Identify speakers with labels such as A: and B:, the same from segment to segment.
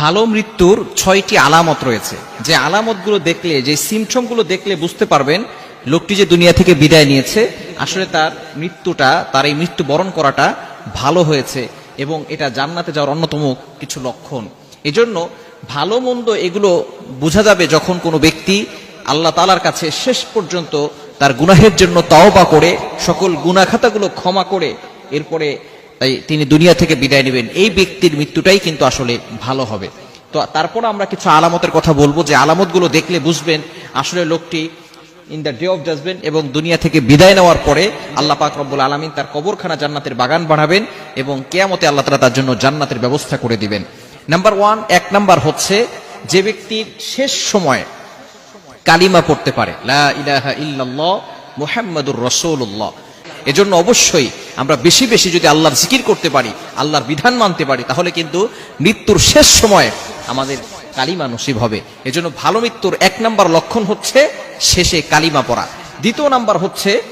A: ভালো মৃত্যুর ছয়টি আলামত রয়েছে। যে আলামতগুলো দেখলে, যে সিমটমগুলো দেখলে বুঝতে পারবেন, লোকটি যে দুনিয়া থেকে বিদায় নিয়েছে, আসলে তার মৃত্যুটা, তার এই মৃত্যু বরণ করাটা ভালো হয়েছে এবং এটা জান্নাতে যাওয়ার অন্যতম কিছু লক্ষণ। এজন্য ভালো মন্দ এগুলো বোঝা যাবে যখন কোনো ব্যক্তি আল্লাহ তালার কাছে শেষ পর্যন্ত তার গুনাহের জন্য তওবা করে, সকল গুনাখাতাগুলো ক্ষমা করে, এরপরে তিনি দুনিয়া থেকে বিদায় নেবেন। এই ব্যক্তির মৃত্যুটাই কিন্তু আসলে ভালো হবে। তো তারপর আমরা কিছু আলামতের কথা বলব যে আলামতগুলো দেখলে বুঝবেন আসলে লোকটি in the day of judgement এবং দুনিয়া থেকে বিদায় নেওয়ার পরে আল্লাহ পাক রব্বুল আলমিন তার কবরখানা জান্নাতের বাগান বানাবেন এবং কেয়ামতে আল্লাহ তালা তার জন্য জান্নাতের ব্যবস্থা করে দিবেন। নাম্বার ওয়ান এক নাম্বার হচ্ছে যে ব্যক্তির শেষ সময় কালিমা পড়তে পারে। লা ইলাহা ইল্লাল্লাহ মুহাম্মাদুর রাসূলুল্লাহ। এজন্য অবশ্যই আমরা বেশি বেশি যদি আল্লাহর জিকির করতে পারি, আল্লাহর বিধান মানতে পারি, তাহলে কিন্তু মৃত্যুর শেষ সময়ে আমাদের কালিমা নসিব হবে। এজন্য ভালো মৃত্যুর এক নাম্বার লক্ষণ হচ্ছে শেষে কালিমা পড়া। দ্বিতীয় নাম্বার হচ্ছে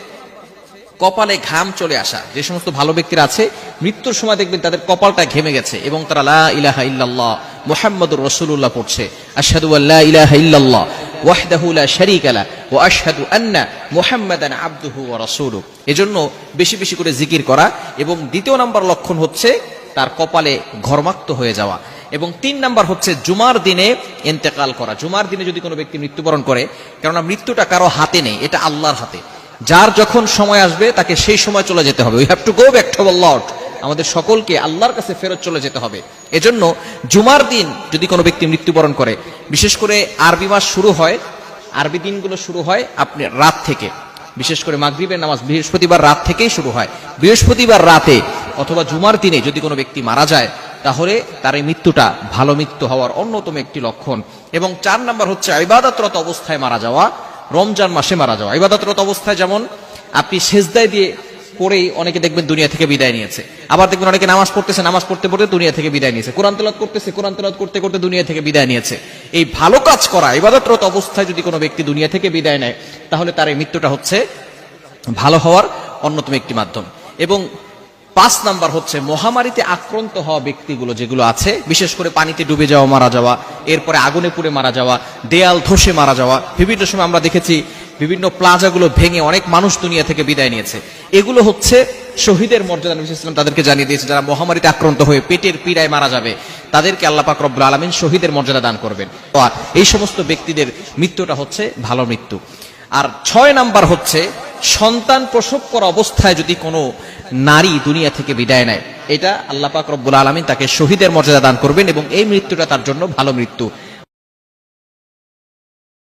A: কপালে ঘাম চলে আসা। যে সমস্ত ভালো ব্যক্তিরা আছে, মৃত্যুর সময় দেখবেন তাদের কপালটা ঘেমে গেছে এবং তারা লা ইলাহা ইল্লাল্লাহ, মুহাম্মাদুর রাসূলুল্লাহ পড়ছে। আশহাদু আল্লা ইলাহা ইল্লাল্লাহ। ওয়াহদাহু লা শারীকা লা ওয়া আশহাদু আন্না মুহাম্মাদান আবদুহু ওয়া রাসূলুহু এজন্য বেশি বেশি করে জিকির করা এবং দ্বিতীয় নাম্বার লক্ষণ হচ্ছে তার কপালে ঘর্মাক্ত হয়ে যাওয়া। এবং তিন নাম্বার হচ্ছে জুমার দিনে ইন্তেকাল করা। জুমার দিনে যদি কোনো ব্যক্তি মৃত্যুবরণ করে, কেননা মৃত্যুটা কারও হাতে নেই, এটা আল্লাহর হাতে। যার যখন সময় আসবে, তাকে সেই সময় চলে যেতে হবে। We have to go back to Lord আমাদের সকলকে আল্লাহর কাছে ফেরত চলে যেতে হবে। এজন্য জুমার দিন যদি কোনো ব্যক্তি মৃত্যুবরণ করে, বিশেষ করে আরবি মাস শুরু হয়, আরবি দিনগুলো শুরু হয় আপনি রাত থেকে। বিশেষ করে মাগরিবের নামাজ বৃহস্পতিবার রাত থেকেই শুরু হয়। বৃহস্পতিবার রাতে অথবা জুমার দিনে যদি কোনো ব্যক্তি মারা যায়, তাহলে তার এই মৃত্যুটা ভালো মৃত্যু হওয়ার অন্যতম একটি লক্ষণ। এবং চার নাম্বার হচ্ছে ইবাদতরত অবস্থায় মারা যাওয়া, রমজান মাসে মারা যাওয়া। ইবাদতরত অবস্থায় যেমন আপনি সেজদায় দিয়ে পড়েই অনেকে দেখবেন দুনিয়া থেকে বিদায় নিয়েছে। আবার দেখবেন অনেকে নামাজ পড়তেছে, নামাজ পড়তে পড়তে দুনিয়া থেকে বিদায় নিয়েছে। কোরআন তেলাত করতেছে, কোরআন তেলাত করতে করতে দুনিয়া থেকে বিদায় নিয়েছে। এই ভালো কাজ করা, ইবাদতরত অবস্থায় যদি কোনো ব্যক্তি দুনিয়া থেকে বিদায় নেয়, তাহলে তার এই মৃত্যুটা হচ্ছে ভালো হওয়ার অন্যতম একটি মাধ্যম। এবং পাঁচ নাম্বার হচ্ছে, মহামারীতে আক্রান্ত হওয়া ব্যক্তিগুলো যেগুলো আছে, বিশেষ করে পানিতে ডুবে যাওয়া, মারা যাওয়া, এরপরে আগুনে পুড়ে মারা যাওয়া, দেয়াল ধসে মারা যাওয়া, বিভিন্ন সময় আমরা দেখেছি বিভিন্ন প্লাজাগুলো ভেঙে অনেক মানুষ দুনিয়া থেকে বিদায় নিয়েছে। এগুলো হচ্ছে শহীদের মর্যাদা, নবী ইসলাম তাদেরকে জানিয়ে দিয়েছে, যারা মহামারীতে আক্রান্ত হয়ে পেটের পীড়ায় মারা যাবে, তাদেরকে আল্লাহ পাক রব্বুল আলমিন শহীদের মর্যাদা দান করবেন। আর এই সমস্ত ব্যক্তিদের মৃত্যুটা হচ্ছে ভালো মৃত্যু। আর ছয় নাম্বার হচ্ছে, সন্তান প্রসব করা অবস্থায় যদি কোনো নারী দুনিয়া থেকে বিদায় নেয়, এটা আল্লাহ পাক রব্বুল আলমিন তাকে শহীদের মর্যাদা দান করবেন এবং এই মৃত্যুটা তার জন্য ভালো মৃত্যু।